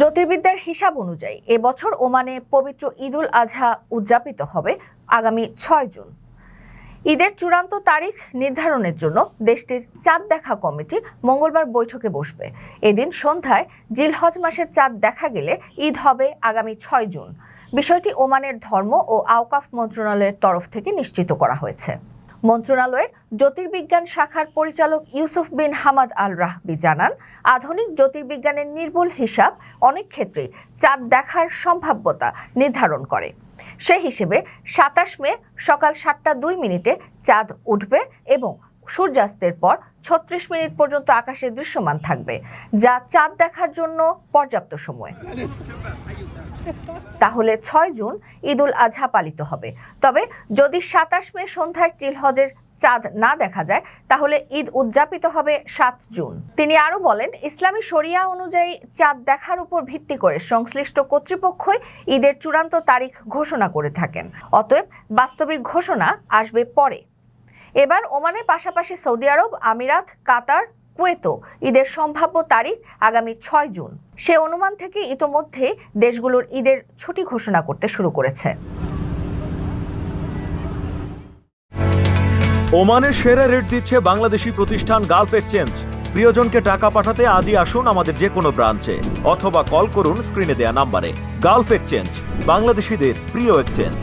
জ্যোতির্বিদ্যার হিসাব অনুযায়ী এবছর ওমানে পবিত্র ঈদুল আজহা উদযাপিত হবে আগামী ছয় জুন। ঈদের চূড়ান্ত তারিখ নির্ধারণের জন্য দেশটির চাঁদ দেখা কমিটি মঙ্গলবার বৈঠকে বসবে। এদিন সন্ধ্যায় জিলহজ মাসের চাঁদ দেখা গেলে ঈদ হবে আগামী ছয় জুন। বিষয়টি ওমানের ধর্ম ও আওকাফ মন্ত্রণালয়ের তরফ থেকে নিশ্চিত করা হয়েছে। মন্ত্রণালয়ের জ্যোতির্বিজ্ঞান শাখার পরিচালক ইউসুফ বিন হামাদ আল রাহবি জানান, আধুনিক জ্যোতির্বিজ্ঞানের নির্ভুল হিসাব অনেক ক্ষেত্রে চাঁদ দেখার সম্ভাব্যতা নির্ধারণ করে। সে হিসেবে সাতাশ মে সকাল সাতটা দুই মিনিটে চাঁদ উঠবে এবং সূর্যাস্তের পর ছত্রিশ মিনিট পর্যন্ত আকাশে দৃশ্যমান থাকবে, যা চাঁদ দেখার জন্য পর্যাপ্ত সময়। তাহলে ছয় জুন ঈদুল আজহা পালিত হবে। তবে যদি সাতাশ মে সন্ধ্যায় চিলহজের চাঁদ না দেখা যায়, তাহলে ঈদ উদযাপিত হবে সাত জুন। তিনি আরও বলেন, ইসলামী শরিয়া অনুযায়ী চাঁদ দেখার উপর ভিত্তি করে সংশ্লিষ্ট কর্তৃপক্ষই ঈদের চূড়ান্ত তারিখ ঘোষণা করে থাকেন। অতএব বাস্তবিক ঘোষণা আসবে পরে। এবার ওমানের পাশাপাশি সৌদি আরব, আমিরাত, কাতার কুয়েতো, ঈদের সম্ভাব্য তারিখ আগামী ছয় জুন। সে অনুমান থেকে ইতোমধ্যে দেশগুলোর ঈদের ছুটি ঘোষণা করতে শুরু করেছে। ওমানের সেরা রেট দিচ্ছে বাংলাদেশি প্রতিষ্ঠান গালফ এক্সচেঞ্জ। প্রিয়জনকে টাকা পাঠাতে আজই আসুন আমাদের যে কোনো ব্রাঞ্চে, অথবা কল করুন স্ক্রিনে দেয়া নাম্বারে। গালফ এক্সচেঞ্জ, বাংলাদেশিদের প্রিয় এক্সচেঞ্জ।